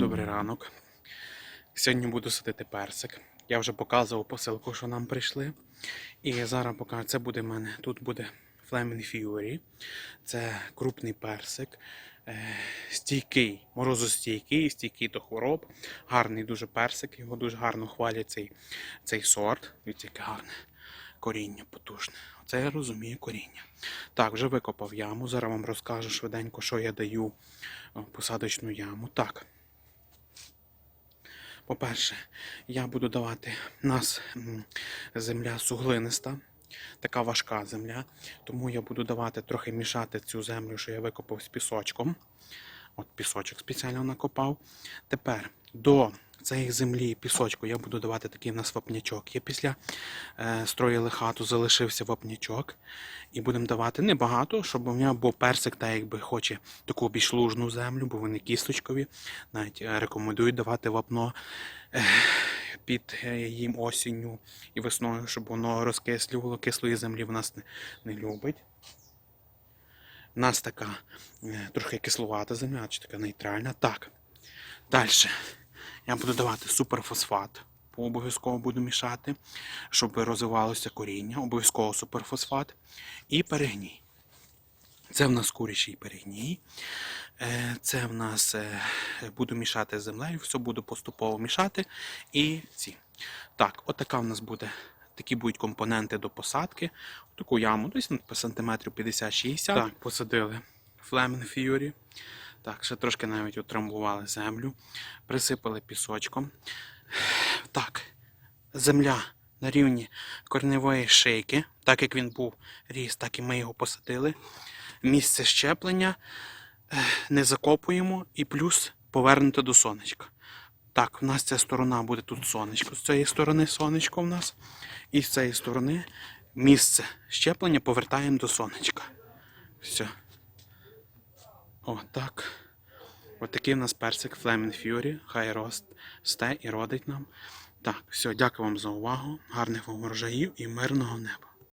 ранок. Сьогодні буду садити персик. Я вже показував посилку, що нам прийшли. І зараз покажу, це буде в мене. Тут буде Flaming Fury. Це крупний персик. е, Стійкий, морозостійкий, стійкий до хвороб. Гарний дуже персик, його дуже гарно хвалять цей, цей сорт. Дивіться, яке гарне коріння потужне. Оце я розумію коріння. Так, вже викопав яму. Зараз вам розкажу швиденько, що я даю посадочну яму. Так. По-перше, я буду давати нас земля суглиниста, така важка земля. Тому я буду давати трохи мішати цю землю, що я викопав з пісочком. От пісочок спеціально накопав. Тепер до цієї землі і пісочку я буду давати такий в нас вапнячок. Я після е, строїли хату, залишився вапнячок. І будемо давати небагато, щоб у мене, бо персик так якби хоче таку більш лужну землю, бо вони кісточкові. Навіть е, рекомендують давати вапно е, під е, їм осінню і весною, щоб воно розкислювало. Кислої землі в нас не, не любить. У нас така е, трохи кисловата земля, чи така нейтральна. Так. Далі. Я буду давати суперфосфат. Обов'язково буду мішати, щоб розвивалося коріння. Обов'язково суперфосфат. І перегній. Це в нас курячий перегній. Е, Це в нас е, буду мішати з землею, все буду поступово мішати. І ці. Так, отака в нас буде. Такі будуть компоненти до посадки. Таку яму, десь по сантиметрів 50-60. Так, посадили Flaming Fury. Так, ще трошки навіть утрамбували землю, присипали пісочком. Так, земля на рівні корневої шийки, так як він був ріс, так і ми його посадили. Місце щеплення е, не закопуємо і плюс повернуто до сонечка. Так, у нас ця сторона буде тут сонечко. З цієї сторони сонечко в нас. І з цієї сторони місце щеплення повертаємо до сонечка. Все. О, так. Ось такий в нас персик Флемін Fury. Хай росте і родить нам. Так, все, дякую вам за увагу. Гарних вам врожаїв і мирного неба.